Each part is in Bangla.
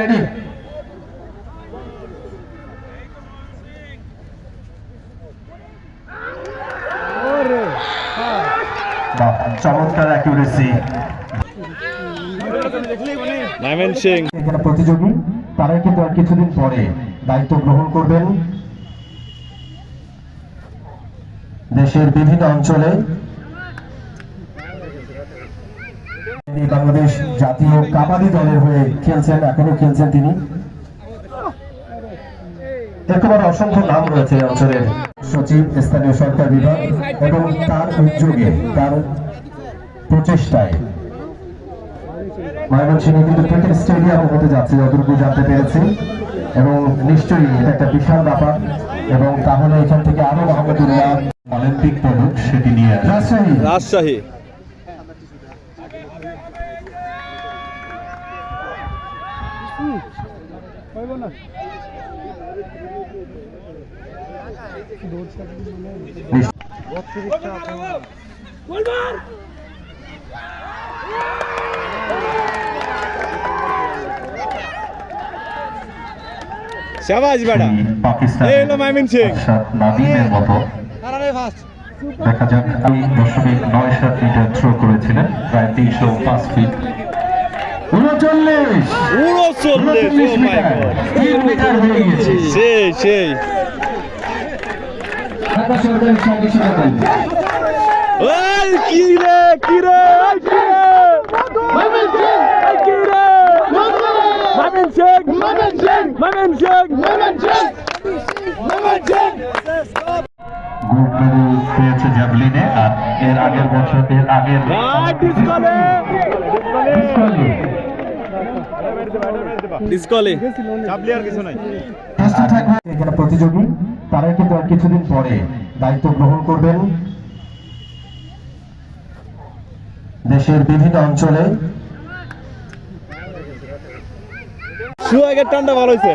রেডি বাহ চমৎকার অ্যাকিউরেসি নামেন সিং। এখানে প্রতিযোগী তারাই কিন্তু আর কিছুদিন পরে দায়িত্ব গ্রহণ করবেন। দেশের বিভিন্ন অঞ্চলে বাংলাদেশ জাতীয় কাবাডি দলের হয়ে খেলছেন এখনও খেলছেন তিনি। একেবারে অসংখ্য নাম রয়েছে অঞ্চলের সচিব স্থানীয় সরকার বিভাগ এবং তার উদ্যোগে তার প্রচেষ্টায়। ময়মনসিংহে কিন্তু ক্রিকেট স্টেডিয়াম হতে যাচ্ছে যতটুকু জানতে পেরেছি। এবং নিশ্চয়ই এটা একটা বিশাল ব্যাপার। এবং তাহলে এখান থেকে আরও মোহাম্মদুল্লাহ অলিম্পিক পদক সেটি নিয়ে রাজশাহী। রাজশাহী। শাবাজ বেটা। পাকিস্তান এই হলো মাইমিন সিং। নাদিমের মতো। দেখা যাক এই দশমিক নয় সাত মিটার থ্রো করেছিলেন প্রায় তিনশো পাঁচ ফিট। উনচল্লিশ। উনচল্লিশ মাই মিটার। গড তিন মিটার হয়ে গেছে সেই সেই। ওই কি রে কি রে কি রে? মামিন সিং। ওই কি রে? মামিন সিং। মামিন সিং। মামিন সিং। মামিন সিং। মামিন সিং। পেয়েছে জ্যাভলিনে আর এর আগের বছর এর আগের ভাই ডিসকলে। ডিসকলে আর কিছু নাই এখানে প্রতিযোগী তারাই কিন্তু আর কিছুদিন পরে দায়িত্ব গ্রহণ করবেন। দেশের বিভিন্ন অঞ্চলে। সুয়াগের টান্ডা ভালো হয়েছে।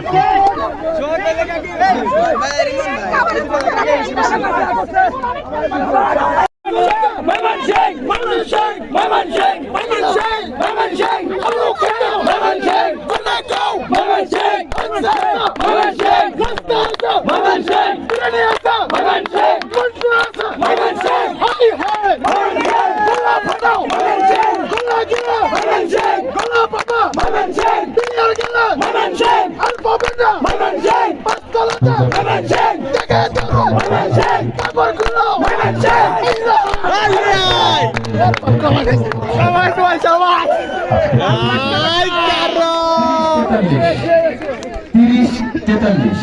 Maman Alpha Benda, Maman Sheng, Paskalata, Maman Sheng, Tegata, Maman Sheng, Kabar Gula, Maman Sheng, Ila, সবাই সবাই সবাই আই কারও তিরিশ তেতাল্লিশ